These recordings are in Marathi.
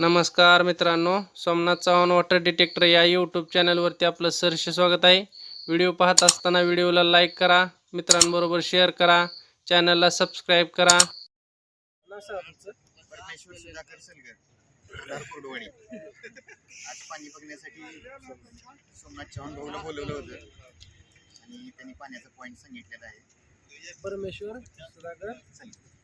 नमस्कार मित्रांनो सोमनाथ चव्हाण वॉटर डिटेक्टर या यूट्यूब चॅनलवरती आपलं सहर्ष स्वागत आहे. व्हिडिओ पाहत असताना व्हिडिओला लाईक करा मित्रांबरोबर शेअर करा चॅनलला सबस्क्राईब करा. परमेश्वर सुधाकर सलगर राहणार आज पाणी बघण्यासाठी सोमनाथ चव्हाण भाऊला बोलवलं होतं आणि त्यांनी पाण्याचा पॉईंट सांगितलेला आहे. परमेश्वर सुधाकर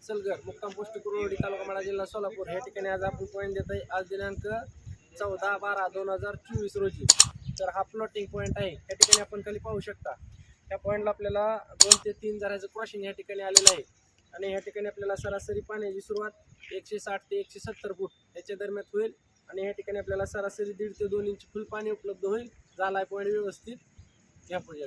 सलगर मुक्काम पोस्ट कुरवडी तालुका माडा जिल्हा सोलापूर. या ठिकाणी आज आपण पॉईंट देत आहे. आज दिनांक चौदा बारा दोन हजार चोवीस रोजी. तर हा प्लॉटिंग पॉईंट आहे. या ठिकाणी आपण खाली पाहू शकता. त्या पॉईंटला आपल्याला दोन ते तीन जराचं क्रॉसिंग या ठिकाणी आलेलं आहे. आणि या ठिकाणी आपल्याला सरासरी पाण्याची सुरुवात एकशे साठ ते एकशे सत्तर फूट याच्या दरम्यान होईल. आणि या ठिकाणी आपल्याला सरासरी दीड ते दोन इंच फुल पाणी उपलब्ध होईल. झाला आहे पॉईंट व्यवस्थित. या पुढे